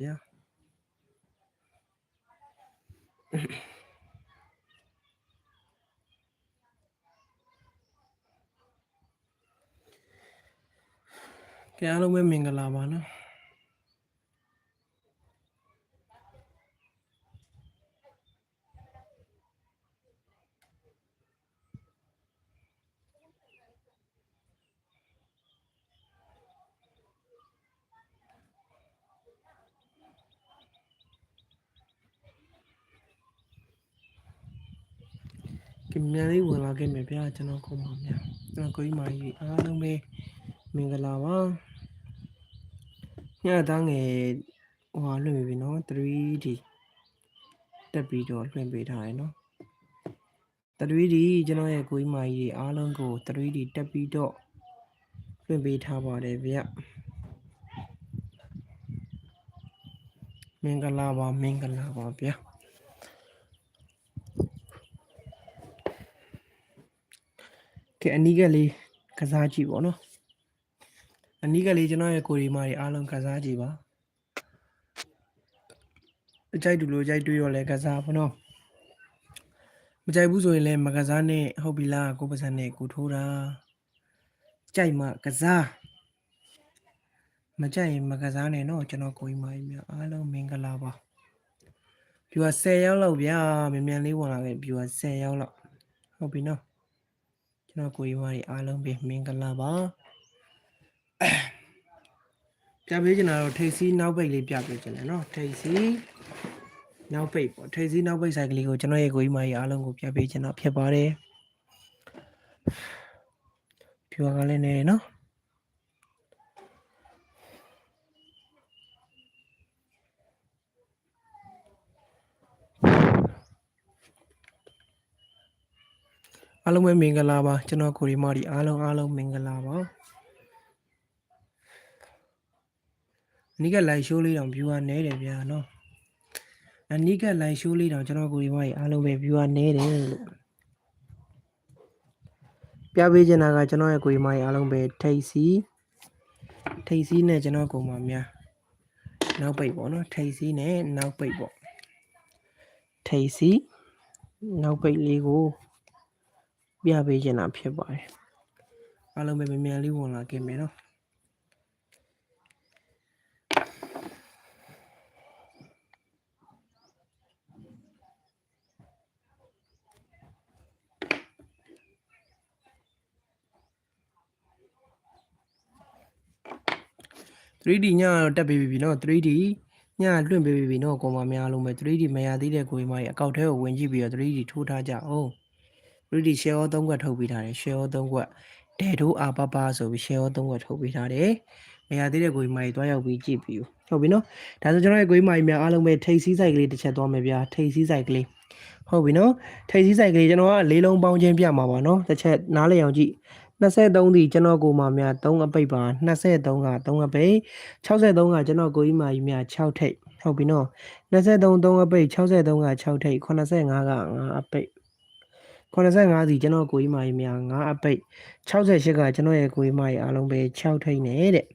ဗျာကဲအားလုံးပဲမင်္ဂလာပါနော် ကမြန်လေးဝင်လာခဲ့မယ်ဗျာကျွန်တော်ခုံပါဗျာကျွန်တော်ကိုကြီးမာကြီးအားလုံးပဲမင်္ဂလာပါညသားငယ်ဟိုဟာလွှင့်ပြီနော် 3D တက်ပြီးတော့လွှင့်ပေးထားရယ်နော် 3D ကျွန်တော်ရဲ့ကိုကြီးမာကြီးအားလုံးကို 3D တက်ပြီးတော့လွှင့်ပေးထားပါတယ်ဗျာမင်္ဂလာပါမင်္ဂလာပါဗျာ ကဲအနီးကလေးကစားကြည့်ပါနော်အနီးကလေးကျွန်တော်ရဲ့ကိုရီမာတွေအားလုံးကစားကြည့်ပါအကြိုက်တူလို့ကြိုက်တွေ့ရောလဲကစားပါနော်မကြိုက်ဘူးဆိုရင်လည်းမကစားနဲ့ဟုတ်ပြီလားကိုပစံနဲ့ကိုထိုးတာကြိုက်မှကစားမကြိုက်ရင်မကစားနဲ့နော်ကျွန်တော်ကိုရီမာကြီးများအားလုံးမင်္ဂလာပါဗျူဟာ10ရောက်လောက်ဗျာမြန်မြန်လေးဝင်လာခဲ့ဗျူဟာ10ရောက်လောက်ဟုတ်ပြီနော် ကျွန်တော်ကိုရီမာကြီးအားလုံးပဲမင်္ဂလာပါပြပေးချင်တာတော့ထိတ်စီးနောက်ပိတ်လေးပြပေးချင်တယ်နော်ထိတ်စီးနောက်ပိတ်ပေါ့ထိတ်စီးနောက်ပိတ်ဆိုင်ကလေးကိုကျွန်တော်ရဲ့ကိုကြီးမကြီးအားလုံးကိုပြပေးချင်တာဖြစ်ပါတယ်ပြွာကလည်းနေနော် အားလုံးပဲမင်္ဂလာပါကျွန်တော်ကိုရီမာဒီအားလုံးအားလုံးမင်္ဂလာပါအနိက live show လေးတောင် viewer နဲတယ်ဗျာနော်အနိက live show လေးတောင်ကျွန်တော်ကိုရီမာဒီအားလုံးပဲ viewer နဲတယ်လို့ပြပေးချင်တာကကျွန်တော်ရဲ့ကိုရီမာဒီအားလုံးပဲထိတ်စီထိတ်စီနဲ့ကျွန်တော်ကိုမများနောက်ပိတ်ပေါ့နော်ထိတ်စီနဲ့နောက်ပိတ်ပေါ့ထိတ်စီနောက်ပိတ်လေးကို ပြပေးချင်တာဖြစ်ပါတယ်အားလုံးပဲမြန်မြန်လေးဝင်လာခဲ့မယ်နော် 3D ညတော့တက်ပေးပြီနော် 3D ညလွင့်ပေးပြီနော်ကောင်မများလုံးပဲ 3D မရသေးတဲ့ကိုယ်မကြီးအကောက်ထဲကိုဝင်ကြည့်ပြီးတော့ 3D ထိုးထားကြအောင် 3D share ရော3ခွက်ထုတ်ပေးထားတယ် share ရော3ခွက်ဒဲတို့အာပပဆိုပြီး share ရော3ခွက်ထုတ်ပေးထားတယ်မရသေးတဲ့ကိုယ်မကြီးတွားရောက်ပြီးကြည့်ပြီးဟုတ်ပြီနော်ဒါဆိုကျွန်တော်ရဲ့ကိုယ်မကြီးများအားလုံးပဲထိတ်စည်းဆိုင်ကလေးတစ်ချက်သွားမယ်ဗျာထိတ်စည်းဆိုင်ကလေးဟုတ်ပြီနော်ထိတ်စည်းဆိုင်ကလေးကျွန်တော်ကလေးလုံးပေါင်းချင်းပြမှာပါနော်တစ်ချက်နားလည်အောင်ကြည့်23ဒီကျွန်တော်ကိုမများ3အပိတ်ပါ23က3အပိတ်63ကကျွန်တော်ကိုကြီးမကြီးများ6ထိတ်ဟုတ်ပြီနော်23 3အပိတ်63က6ထိတ်85က5အပိတ် 85စီကျွန်တော်ကိုကြီးမကြီးများ9အပိတ်68ကကျွန်တော်ရဲ့ကိုကြီးမကြီးအားလုံးပဲ6ထိတ်နဲ့တဲ့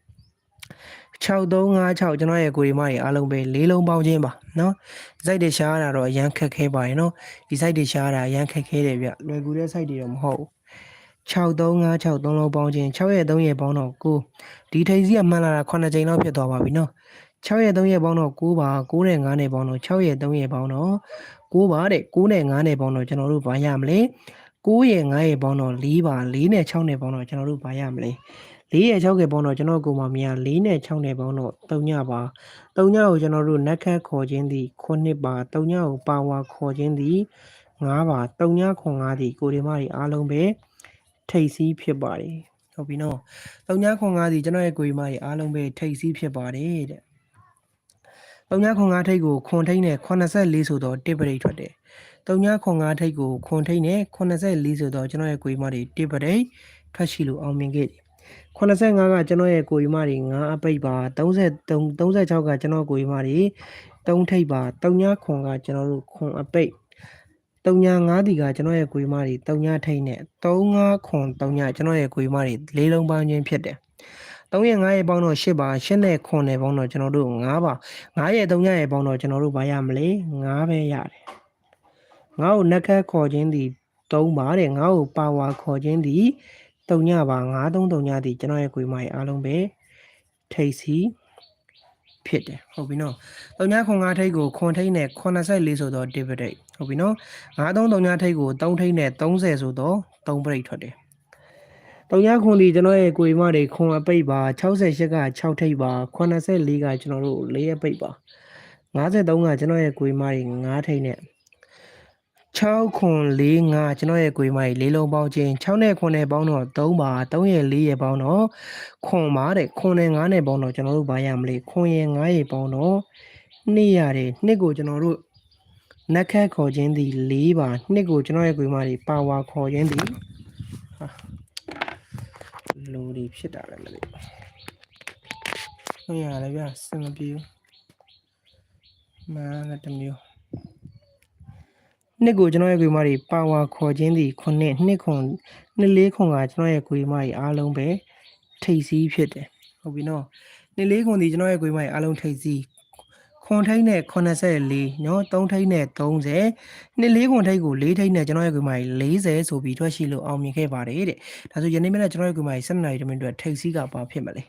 6356ကျွန်တော်ရဲ့ကိုရီမကြီးအားလုံးပဲလေးလုံးပေါင်းခြင်းပါเนาะစိုက်တွေရှားရတာတော့အရန်ခက်ခဲပါရဲ့เนาะဒီစိုက်တွေရှားရတာအရန်ခက်ခဲတယ်ဗျလွယ်ကူတဲ့စိုက်တွေတော့မဟုတ်ဘူး6356 3လုံးပေါင်းခြင်း6ရဲ့3ရဲ့ပေါင်းတော့9ဒီထိန်စီကမှန်လာတာ9ချိန်လောက်ဖြစ်သွားပါပြီเนาะ6ရဲ့3ရဲ့ပေါင်းတော့9ပါ9နဲ့9နဲ့ပေါင်းတော့6ရဲ့3ရဲ့ပေါင်းတော့ 9ပါတဲ့9နဲ့9နဲ့ပေါင်းတော့ကျွန်တော်တို့ဘာရမလဲ9ရဲ့9ရဲ့ပေါင်းတော့4ပါ4နဲ့6နဲ့ပေါင်းတော့ကျွန်တော်တို့ဘာရမလဲ4ရဲ့6ရဲ့ပေါင်းတော့ကျွန်တော်ကိုမှမရ4နဲ့6နဲ့ပေါင်းတော့3ညပါ3ညကိုကျွန်တော်တို့နက်ခတ်ခေါ်ခြင်းသည်9ပါ3ညကိုပါဝါခေါ်ခြင်းသည်9ပါ3ညခွန်5သည်ကိုဒီမတွေအားလုံးပဲထိတ်စီးဖြစ်ပါတယ်ဟုတ်ပြီနော်3ညခွန်5သည်ကျွန်တော်ရဲ့ကိုဒီမတွေအားလုံးပဲထိတ်စီးဖြစ်ပါတယ်တဲ့ 3ညခွန်5ထိတ်ကိုခွန်ထိတ်နဲ့84ဆိုတော့တစ်ပရိတ်ထွက်တယ်3ညခွန်5ထိတ်ကိုခွန်ထိတ်နဲ့84ဆိုတော့ကျွန်တော်ရဲ့ကိုဒီမတွေတစ်ပရိတ်ထွက်ရှိလို့အောင်မြင်ခဲ့တယ်85ကကျွန်တော်ရဲ့ကိုရီမတွေ9အပိတ်ပါ33 36ကကျွန်တော်ကိုရီမတွေ3ထိပ်ပါ3ညခွန်ကကျွန်တော်တို့ခွန်အပိတ်3ည5ဒီကကျွန်တော်ရဲ့ကိုရီမတွေ3ညထိပ်နဲ့35ခွန်3ညကျွန်တော်ရဲ့ကိုရီမတွေလေးလုံးပန်းချင်းဖြစ်တယ် 3ရဲ့9ရဲ့ပေါင်းတော့8ပါ8နဲ့9နဲ့ပေါင်းတော့ကျွန်တော်တို့9ပါ9ရဲ့3ရဲ့ပေါင်းတော့ကျွန်တော်တို့ဘာရမလဲ9ပဲရတယ်ငါ့ကိုနှက်ခတ်ခေါ်ခြင်းသည်3ပါတဲ့ငါ့ကိုပါဝါခေါ်ခြင်းသည်3ညပါ9 3 3ညသည်ကျွန်တော်ရဲ့ကိုယ်မကြီးအားလုံးပဲထိတ်စီဖြစ်တယ်ဟုတ်ပြီနော်3ညခွန်9ထိတ်ကိုခွန်ထိတ်နဲ့84ဆိုတော့ dividend ဟုတ်ပြီနော်9 3 3ညထိတ်ကို3ထိတ်နဲ့30ဆိုတော့3ပရိတ်ထွက်တယ် တုံညာခွန်ဒီကျွန်တော်ရဲ့ကိုယ်မတွေခွန်အပိတ်ပါ68က6ထိပ်ပါ84ကကျွန်တော်တို့4အပိတ်ပါ53ကကျွန်တော်ရဲ့ကိုယ်မတွေ9ထိပ်နဲ့6ခွန်4 5ကျွန်တော်ရဲ့ကိုယ်မတွေလေးလုံးပေါင်းခြင်း6နဲ့9နဲ့ပေါင်းတော့3ပါ3ရဲ့4ရဲ့ပေါင်းတော့ခွန်ပါတဲ့ခွန်နဲ့9နဲ့ပေါင်းတော့ကျွန်တော်တို့ဘာရမလဲခွန်ရဲ့9ရဲ့ပေါင်းတော့2ရတယ်နှစ်ကိုကျွန်တော်တို့နက်ခတ်ခေါ်ခြင်းသည်4ပါနှစ်ကိုကျွန်တော်ရဲ့ကိုယ်မတွေပါဝါခေါ်ခြင်းသည်ဟာ လူတွေဖြစ်တာလည်းမသိဘူး။ဟုတ်ရတယ်ဗျစင်မပြေဘူး။မာလည်းတစ်မျိုးနှစ်ကိုကျွန်တော်ရဲ့ကိုယ်မတွေပါဝါခေါ်ခြင်းသည်ခုနှစ်နှစ်ခွန်နှစ်လေးခွန်ကကျွန်တော်ရဲ့ကိုယ်မတွေအားလုံးပဲထိတ်စီးဖြစ်တယ်။ဟုတ်ပြီနော်။နှစ်လေးခွန်ဒီကျွန်တော်ရဲ့ကိုယ်မတွေအားလုံးထိတ်စီး ခွန်ထိတ်နဲ့84နော်3ထိတ်နဲ့30နှစ်လေးခွန်ထိတ်ကို4ထိတ်နဲ့ကျွန်တော်ရဲ့ကွန်မိုင်40ဆိုပြီးထွက်ရှိလို့အောင်မြင်ခဲ့ပါတယ်တဲ့ဒါဆိုယနေ့မနေ့ကျွန်တော်ရဲ့ကွန်မိုင်7နာရီတမိနစ်အတွက်ထိတ်စီးကပါဖြစ်မလဲ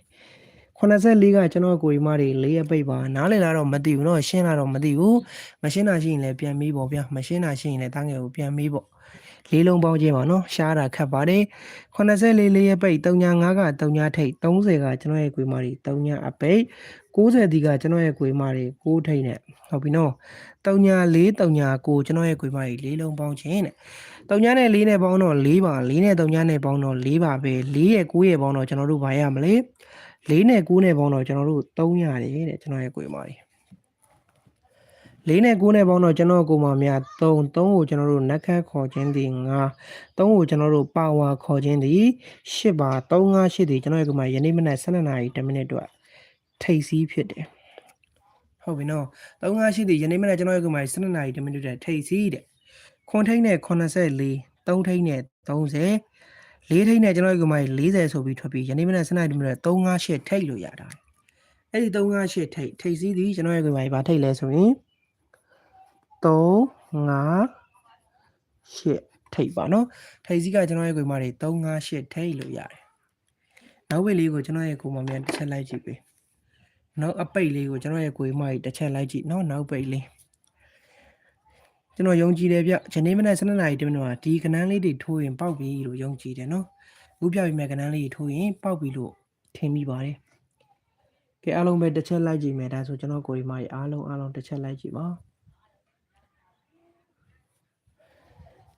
84ကကျွန်တော်ကိုယ်မတွေ၄အပိတ်ပါနားလည်လာတော့မသိဘူးเนาะရှင်းလာတော့မသိဘူးမရှင်းတာရှိရင်လည်းပြန်မေးပေါ့ဗျာမရှင်းတာရှိရင်လည်းတားငယ်ကိုပြန်မေးပေါ့လေးလုံးပေါင်းခြင်းပါเนาะရှားတာခတ်ပါတယ်84လေးရဲ့ပိတ်35က3ထိတ်30ကကျွန်တော်ရဲ့ကွေးမတွေ3အပိတ် 60ဒီကကျွန်တော်ရဲ့ကွေးမတွေ6ထိတ်နဲ့ဟုတ်ပြီနော်34 39ကျွန်တော်ရဲ့ကွေးမတွေလေးလုံးပေါင်းခြင်းတဲ့3နဲ့4နဲ့ပေါင်းတော့4ပါ4နဲ့3နဲ့ပေါင်းတော့4ပါပဲ4ရဲ့9ရဲ့ပေါင်းတော့ကျွန်တော်တို့ဘာရမလဲ4နဲ့9နဲ့ပေါင်းတော့ကျွန်တော်တို့3ရတယ်တဲ့ကျွန်တော်ရဲ့ကွေးမတွေလေးနဲ့9နဲ့ပေါင်းတော့ကျွန်တော်ကိုမများ3 3ကိုကျွန်တော်တို့နက်ခတ်ခေါ်ခြင်းသည်9 3ကိုကျွန်တော်တို့ပါဝါခေါ်ခြင်းသည်10ပါ3 5 8ဒီကျွန်တော်ရဲ့ကိုမယနေ့မနက်12နာရီ10မိနစ်အတွက် ထိတ်စီးဖြစ်တယ်ဟုတ်ပြီနော်3 5 8ဒီယနေ့မနက်ကျွန်တော်ရဲ့ကိုမ12နာရီ10မိနစ်အတွက်ထိတ်စီးတဲ့ခွန်ထိတ်နဲ့84 3ထိတ်နဲ့30လေးထိတ်နဲ့ကျွန်တော်ရဲ့ကိုမ40ဆိုပြီးထွက်ပြီးယနေ့မနက်12နာရီ10မိနစ်3 5 8ထိတ်လို့ရတာအဲ့ဒီ3 5 8ထိတ်ထိတ်စီးသည်ကျွန်တော်ရဲ့ကိုမဘာထိတ်လဲဆိုရင်3 5 8ထိပ်ပါနော်ထိပ်စီးကကျွန်တော်ရဲ့ကိုယ်မတွေ3 5 8ထိပ်လို့ရတယ်နောက်ဝိတ်လေးကိုကျွန်တော်ရဲ့ကိုယ်မမြန်တစ်ချက်လိုက်ကြည့်ပေး နောက်အပိတ်လေးကိုကျွန်တော်ရဲ့ကိုယ်မကြီးတစ်ချက်လိုက်ကြည့်နော်နောက်ပိတ်လေးကျွန်တော်ယုံကြည်တယ်ဗျဂျနေမနက်7နာရီတမိနစ်မှာဒီကနန်းလေးတွေထိုးရင်ပေါက်ပြီလို့ယုံကြည်တယ်နော်အခုပြပြီးမဲ့ကနန်းလေးတွေထိုးရင်ပေါက်ပြီလို့ထင်မိပါတယ်ကဲအားလုံးပဲတစ်ချက်လိုက်ကြည့်မယ်ဒါဆိုကျွန်တော်ကိုယ်မကြီးအားလုံးအားလုံးတစ်ချက်လိုက်ကြည့်ပါ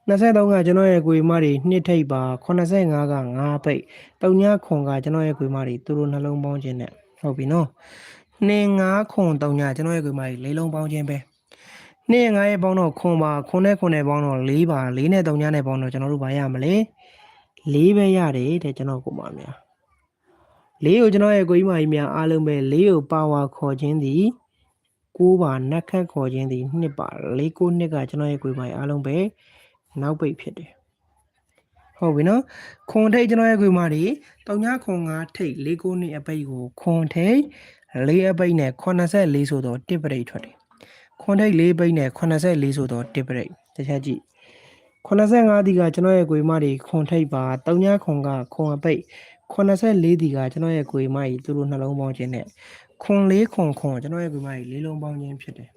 23ကကျွန်တော်ရဲ့ကိုယ်မတွေနှစ်ထိပ်ပါ85က9ပိတ်3ညခွန်ကကျွန်တော်ရဲ့ကိုယ်မတွေသူတို့နှလုံးပေါင်းခြင်းနဲ့ ဟုတ်ပြီနော်2 9ခွန်3ညကျွန်တော်ရဲ့ကိုယ်မတွေလေးလုံးပေါင်းခြင်းပဲ2 9ရဲ့ပေါင်းတော့ခွန်ပါခွန်နဲ့ခွန်နဲ့ပေါင်းတော့4ပါ4နဲ့3ညနဲ့ပေါင်းတော့ကျွန်တော်တို့ဘာရမလဲ4ပဲရတယ်တဲ့ကျွန်တော်ကိုမများလေးကိုကျွန်တော်ရဲ့ကိုကြီးမကြီးများအားလုံးပဲလေးကိုပါဝါခေါ်ခြင်းသည်9ပါနက်ခတ်ခေါ်ခြင်းသည်2ပါ4 9နှစ်ကကျွန်တော်ရဲ့ကိုကြီးမကြီးအားလုံးပဲနောက်ပိတ်ဖြစ်တယ် ဟုတ်ပြီနော်ခွန်ထိတ်ကျွန်တော်ရဲ့ခွေမာတွေတုံညာခွန်5ထိတ်၄ကိုနှစ်အပိတ်ကိုခွန်ထိတ်၄အပိတ်နဲ့84ဆိုတော့တစ်ပရိတ်ထွက်တယ်ခွန်ထိတ်၄ပိတ်နဲ့84ဆိုတော့တစ်ပရိတ်တစ်ချက်ကြည့်85ဒီကကျွန်တော်ရဲ့ခွေမာတွေခွန်ထိတ်ပါတုံညာခွန်ကခွန်အပိတ်84ဒီကကျွန်တော်ရဲ့ခွေမာကြီးသူတို့နှလုံးပေါင်းခြင်းနဲ့ခွန်၄ခွန်ခွန်ကျွန်တော်ရဲ့ခွေမာကြီးလေးလုံးပေါင်းခြင်းဖြစ်တယ်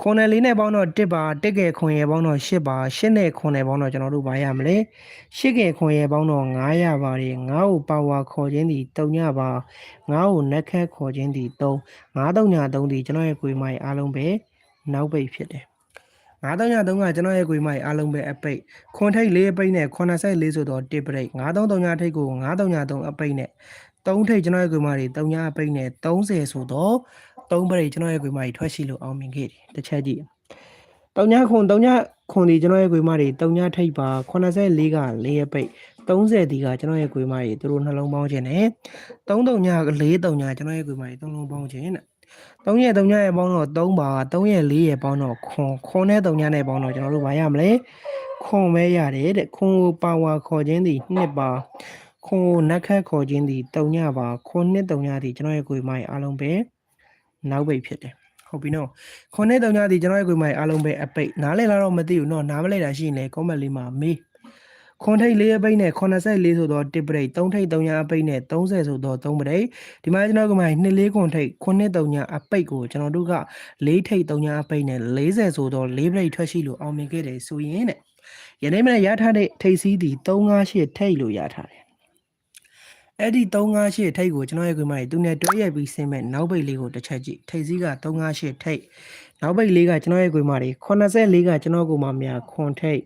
ခွန်နယ်လေးနဲ့ပေါင်းတော့1ပါ1ကယ်ခွန်ရယ်ပေါင်းတော့8ပါ8နဲ့ခွန်နယ်ပေါင်းတော့ကျွန်တော်တို့ဘာရမလဲ8ကယ်ခွန်ရယ်ပေါင်းတော့9ရပါတယ်9ကိုပါဝါခေါ်ခြင်းဒီ3ညပါ9ကိုနက်ခတ်ခေါ်ခြင်းဒီ3 9 3ည3ဒီကျွန်တော်ရဲ့ကိုယ်မိုင်အားလုံးပဲနောက်ပိတ်ဖြစ်တယ်9 3ည3ကကျွန်တော်ရဲ့ကိုယ်မိုင်အားလုံးပဲအပိတ်ခွန်ထိတ်၄အပိတ်နဲ့84ဆိုတော့1ပရိတ်9 3 3ညထိတ်ကို9 3ည3အပိတ်နဲ့3ထိတ်ကျွန်တော်ရဲ့ကိုယ်မိုင်တွေ3ညအပိတ်နဲ့30ဆိုတော့ 3ပရိကျွန်တော်ရဲ့ခွေမကြီးထွက်ရှိလို့အောင်မြင်ခဲ့တယ်တစ်ချက်ကြည့်တုံညာခွန်တုံညာခွန်ဒီကျွန်တော်ရဲ့ခွေမကြီးတုံညာထိပ်ပါ84က4ရပိတ်30ဒီကကျွန်တော်ရဲ့ခွေမကြီးသူတို့နှလုံးပေါင်းခြင်းနဲ့3တုံညာ4တုံညာကျွန်တော်ရဲ့ခွေမကြီး3လုံးပေါင်းခြင်းနဲ့3ရဲ့3ညရဲ့ပေါင်းတော့3ပါ3ရဲ့4ရဲ့ပေါင်းတော့ခွန်ခွန်နဲ့3ညနဲ့ပေါင်းတော့ကျွန်တော်တို့ဘာရမလဲခွန်ပဲရတယ်တဲ့ခွန်ကိုပါဝါခေါ်ခြင်းသည်2ပါခွန်ကိုနက်ခတ်ခေါ်ခြင်းသည်တုံညပါခွန်နှစ်တုံညသည်ကျွန်တော်ရဲ့ကိုယ်မိုင်အားလုံးပဲ နောက်ပိတ်ဖြစ်တယ်ဟုတ်ပြီနော်ခွန်နှစ်တုံညသည်ကျွန်တော်ရဲ့ကိုယ်မိုင်အားလုံးပဲအပိတ်နားလည်လာတော့မသိဘူးနော်နားမလဲတာရှိရင်လည်း comment လေးမှာမေးခွန်ထိတ်လေးအပိတ်နဲ့84ဆိုတော့တစ်ပရိတ်3ထိတ်3ညအပိတ်နဲ့30ဆိုတော့3ပရိတ်ဒီမှာကျွန်တော်ကမှ2လေးခွန်ထိတ်ခွန်နှစ်3ညအပိတ်ကိုကျွန်တော်တို့က4ထိတ်3ညအပိတ်နဲ့40ဆိုတော့4ပရိတ်ထွက်ရှိလို့အောင်မြင်ခဲ့တယ်ဆိုရင်တဲ့ယနေ့မနေ့ရထားတဲ့ထိတ်စီးသည်358ထိတ်လို့ရထားတယ် အဲ့ဒီ358ထိတ်ကိုကျွန်တော်ရဲ့ကွန်မကြီးသူနဲ့တွဲရိုက်ပြီးဆင်းမဲ့နောက်ပိတ်လေးကိုတစ်ချက်ကြည့်ထိတ်စီးက358ထိတ်နောက်ပိတ်လေးကကျွန်တော်ရဲ့ကွန်မကြီး84ကကျွန်တော်ကိုမှများခွန်ထိတ်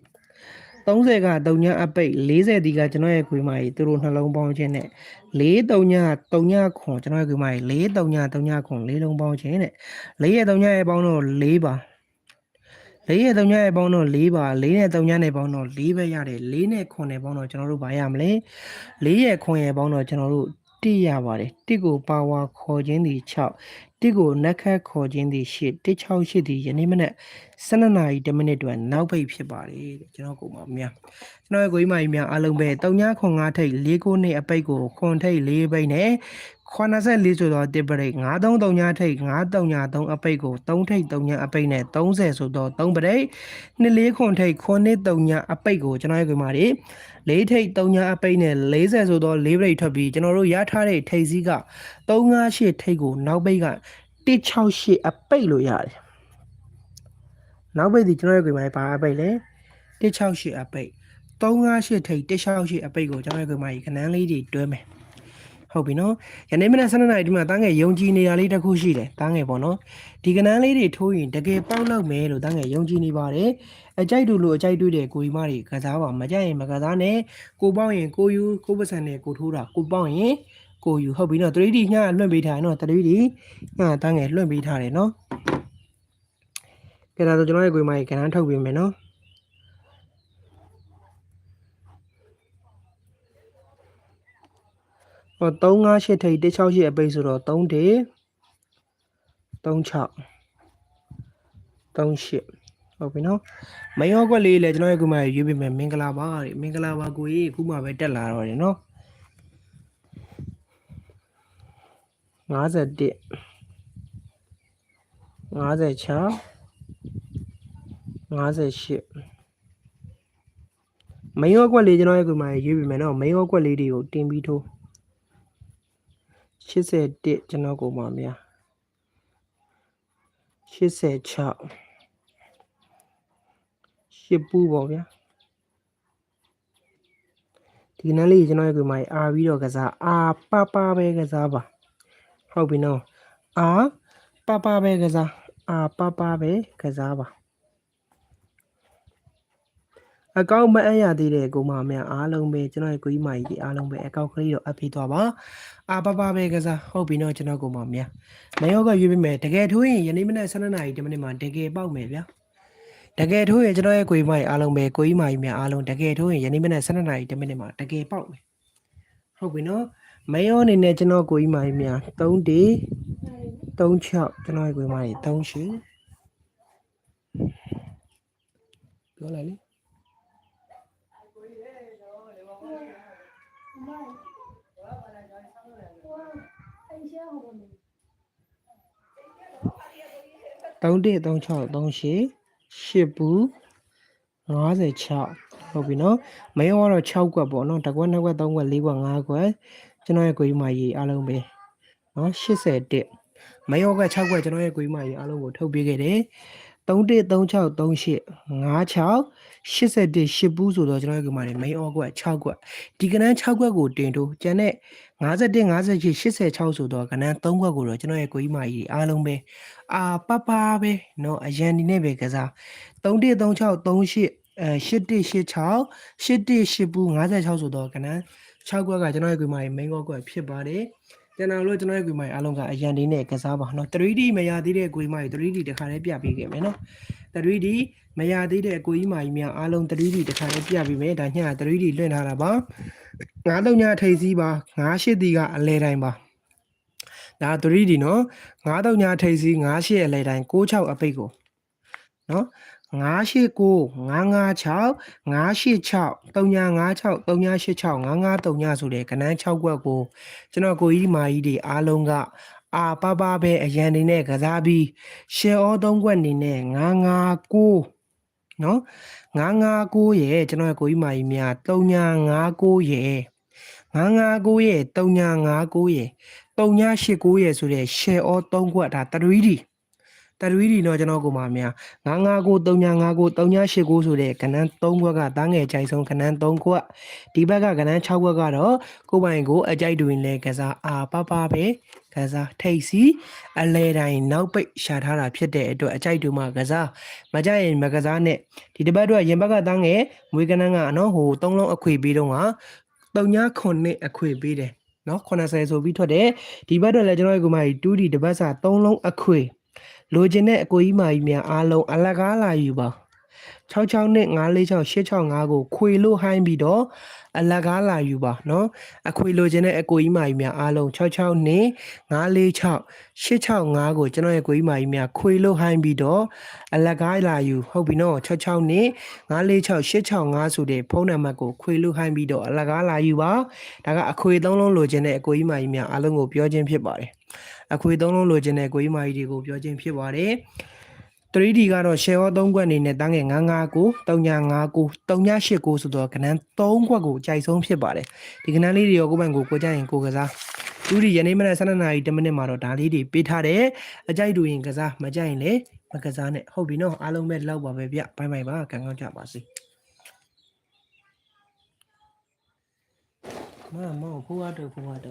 30က3ညအပိတ်40ဒီကကျွန်တော်ရဲ့ခွေမကြီးသူတို့နှလုံးပေါင်းခြင်းနဲ့4 3ည3ညခွန်ကျွန်တော်ရဲ့ခွေမကြီး4 3ည3ညခွန်4လုံးပေါင်းခြင်းနဲ့4ရဲ့3ညရဲ့ပေါင်းတော့4ပါ 4ရဲ့3ညရဲ့ပေါင်းတော့4ပါ4နဲ့3ညနဲ့ပေါင်းတော့4ပဲရတယ်4နဲ့ခွန်နဲ့ပေါင်းတော့ကျွန်တော်တို့ဘာရမလဲ4ရဲ့ခွန်ရဲ့ပေါင်းတော့ကျွန်တော်တို့1ရပါတယ်1ကိုပါဝါခေါ်ခြင်းဒီ6တစ်ကိုနက်ခတ်ခေါ်ခြင်းသည်ရှစ်168ဒီယနေ့မနက်12နာရီ10မိနစ်တွင်နောက်ပိတ်ဖြစ်ပါတယ်တဲ့ကျွန်တော်ကိုမများကျွန်တော်ရဲ့ကိုကြီးမကြီးများအားလုံးပဲ3995ထိတ်4ကိုနှစ်အပိတ်ကိုခွန်ထိတ်4ပိတ်နဲ့ 84ဆိုတော့တစ်ပရိတ်9339ထိတ်933အပိတ်ကို3ထိတ်3ညအပိတ်နဲ့30ဆိုတော့3ပရိတ်24ခွန်ထိတ်ခွန်နှစ်3ညအပိတ်ကိုကျွန်တော်ရဲ့ကိုကြီးမကြီးလေးထိတ်3ညအပိတ်နဲ့40ဆိုတော့4ပရိတ်ထွက်ပြီးကျွန်တော်တို့ရထားတဲ့ထိတ်စည်းက358ထိတ်ကိုနောက်ပိတ်က168အပိတ်လို့ရတယ်နောက်ပိတ်ဒီကျွန်တော်ရဲ့ကိုယ်မှာပါအပိတ်လေ168အပိတ်358ထိတ်168အပိတ်ကိုကျွန်တော်ရဲ့ကိုယ်မှာခဏန်းလေးတွေတွဲမယ် ဟုတ်ပြီနော်ယနေ့မနက်7:00နာရီဒီမှာတန်းငယ်ယုံကြည်နေရလေးတစ်ခုရှိတယ်တန်းငယ်ပေါ့နော်ဒီကနန်းလေးတွေထိုးရင်တကယ်ပေါက်လောက်မယ်လို့တန်းငယ်ယုံကြည်နေပါတယ်အကြိုက်တူလို့အကြိုက်တွေ့တဲ့ကိုကြီးမတွေကစားပါမကြိုက်ရင်မကစားနဲ့ကိုပေါက်ရင်ကိုယူကိုပစံနဲ့ကိုထိုးတာကိုပေါက်ရင်ကိုယူဟုတ်ပြီနော် 3D ညလွှင့်ပေးထားတယ်နော် 3D ညတန်းငယ်လွှင့်ပေးထားတယ်နော်ကဲဒါဆိုကျွန်တော်ရဲ့ကိုကြီးမကြီးကနန်းထုတ်ပေးမယ်နော် 358ထိပ်168အပိတ်ဆိုတော့3တေ36 38ဟုတ်ပြီနော်မယောကွက်လေးလည်းကျွန်တော်ရဲ့ခုမှရွေးပေးမယ်မင်္ဂလာပါတဲ့မင်္ဂလာပါကိုကြီးခုမှပဲတက်လာတော့တယ်နော်51 56 58မယောကွက်လေးကျွန်တော်ရဲ့ခုမှရွေးပေးမယ်နော်မယောကွက်လေးတွေကိုတင်ပြီးထိုး 81ကျွန်တော်ကိုမှများ86ရှစ်ပူပေါ့ဗျာဒီနန်းလေးကျွန်တော်ရဲ့ကိုမိုင်အာပြီးတော့ကစားအာပပပဲကစားပါဟုတ်ပြီနော်အာပပပဲကစားအာပပပဲကစားပါ အကောင့်မအပ်ရသေးတဲ့ကိုမများအားလုံးပဲကျွန်တော်ရဲ့ကိုကြီးမကြီးဒီအားလုံးပဲအကောင့်ကလေးတော့အပ်ပြီးသွားပါအာပပပဲကစားဟုတ်ပြီနော်ကျွန်တော်ကိုမများမယောကရွေးပေးမယ်တကယ်ထိုးရင်ယနေ့မနက်7:00နာရီ10မိနစ်မှာတကယ်ပေါက်မယ်ဗျာတကယ်ထိုးရင်ကျွန်တော်ရဲ့ကိုကြီးမကြီးအားလုံးပဲကိုကြီးမကြီးများအားလုံးတကယ်ထိုးရင်ယနေ့မနေ့7နာရီ10မိနစ်မှာတကယ်ပေါက်မယ်ဟုတ်ပြီနော်မယောအနေနဲ့ကျွန်တော်ကိုကြီးမကြီးများ3ဒေ36ကျွန်တော်ရဲ့ကိုကြီးမကြီး38ပြောလိုက်လေ 3ဒေ36 38 8ဘူး56ဟုတ်ပြီနော်မယောကတော့6ကွက်ပေါ့နော်တစ်ကွက်နှစ်ကွက်သုံးကွက်လေးကွက်ငါးကွက်ကျွန်တော်ရဲ့ကိုကြီးမကြီးအားလုံးပဲနော်81မယောက6ကွက်ကျွန်တော်ရဲ့ကိုကြီးမကြီးအားလုံးကိုထုတ်ပေးခဲ့တယ် 3136 38 56 81 8ဘူးဆိုတော့ကျွန်တော်ရဲ့ကိုကြီးမကြီးမိန်အောကွက်6ကွက်ဒီကနန်း6ကွက်ကိုတင်ထိုးကျန်တဲ့51 58 86ဆိုတော့ကနန်း3ကွက်ကိုတော့ကျွန်တော်ရဲ့ကိုကြီးမကြီးအားလုံးပဲအာပပပဲเนาะအရန်ဒီနဲ့ပဲကစား3136 38အဲ8186 81ပူ56ဆိုတော့ကနန်း6ကွက်ကကျွန်တော်ရဲ့ကွေမိုင် main ကွက်ဖြစ်ပါတယ် ကျွန်တော်တို့ကျွန်တော်ရဲ့ဂွေမိုင်းအားလုံးကအရန်လေးနဲ့ကစားပါနော် 3D မရသေးတဲ့ဂွေမိုင်း 3D တခါလေးပြပေးခဲ့မယ်နော် 3D မရသေးတဲ့ကိုကြီးမာကြီးများအားလုံး 3D တခါလေးပြပေးမယ်ဒါည 3D လွှင့်ထားတာပါငါးတော့ညထိပ်စီးပါငါးရှစ်တီကအလဲတိုင်းပါဒါ 3D နော်ငါးတော့ညထိပ်စီးငါးရှစ်အလဲတိုင်း96အပိတ်ကိုနော် 989 956 986 356 386 953ဆိုတဲ့ကဏ္ဍ6ကွက်ကိုကျွန်တော်ကိုကြီးမာကြီးတွေအားလုံးကအာပပပဲအရန်နေနဲ့ကစားပြီး share all 3ကွက်အနေနဲ့959နော်959ရဲ့ကျွန်တော်ကိုကြီးမာကြီးများ359ရဲ့959ရဲ့359ရဲ့389ရဲ့ဆိုတဲ့ share all 3ကွက်ဒါ 3D တရဝီဒီတော့ကျွန်တော်ကိုမများ959 359 389ဆိုတဲ့ကဏ္ဍ3ခွက်ကတားငယ်ကြိုက်ဆုံးကဏ္ဍ3ခွက်ဒီဘက်ကကဏ္ဍ6ခွက်ကတော့ကိုပိုင်ကိုအကြိုက်တွင်လဲကစားအာပပပဲကစားထိတ်စီအလဲတိုင်းနောက်ပိတ်ရှာထားတာဖြစ်တဲ့အတွက်အကြိုက်တူမှာကစားမကြရင်မကစားနဲ့ဒီတစ်ပတ်တော့ရင်ဘက်ကတားငယ်မွေးကဏ္ဍကနော်ဟို3လုံးအခွေပေးတော့က39အခွေပေးတယ်နော်80ဆိုပြီးထွက်တယ်ဒီဘက်တော့လည်းကျွန်တော်တို့ကမှ2ဒီတစ်ပတ်စာ3လုံးအခွေ လိုချင်တဲ့အကိုကြီးမာကြီးများအားလုံးအလကားလာယူပါ 662 946 865ကိုခွေလို့ဟိုင်းပြီးတော့အလကားလာယူပါနော်အခွေလိုချင်တဲ့အကိုကြီးမကြီးများအားလုံး662 946 865ကိုကျွန်တော်ရဲ့ကိုကြီးမကြီးများခွေလို့ဟိုင်းပြီးတော့အလကားလာယူဟုတ်ပြီနော်662 946 865ဆိုတဲ့ဖုန်းနံပါတ်ကိုခွေလို့ဟိုင်းပြီးတော့အလကားလာယူပါဒါကအခွေသုံးလုံးလိုချင်တဲ့အကိုကြီးမကြီးများအားလုံးကိုပြောခြင်းဖြစ်ပါတယ်အခွေသုံးလုံးလိုချင်တဲ့ကိုကြီးမကြီးတွေကိုပြောခြင်းဖြစ်ပါတယ် 3D ကတော့ share 3ခွက်အနေနဲ့တန်းငယ်959 359 389ဆိုတော့ကဏ္ဍ3ခွက်ကိုအကြိုက်ဆုံးဖြစ်ပါတယ်ဒီကဏ္ဍလေးတွေရောကိုယ့်ဘန်ကိုကိုကြိုက်ရင်ကိုကစား 2D ယနေ့မနက်12နာရီ10မိနစ်မှာတော့ဒါလေးတွေပေးထားတယ်အကြိုက်တူရင်ကစားမကြိုက်ရင်လည်းမကစားနဲ့ဟုတ်ပြီနော်အားလုံးပဲလောက်ပါပဲဗျဘိုင်ဘိုင်ပါကံကောင်းကြပါစေမမဖိုးရတော့ဖိုးရတော့